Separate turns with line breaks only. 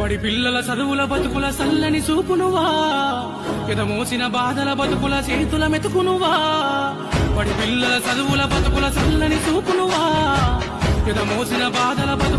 బడి పిల్లల చదువుల బతుకుల సల్లని చూపునువా. ఎద మోసిన బాధల బతుకుల చేతుల మెతుకునువా. బడి పిల్లల చదువుల బతుకుల సల్లని చూపునువా. ఎద మోసిన బాధల బతుకుల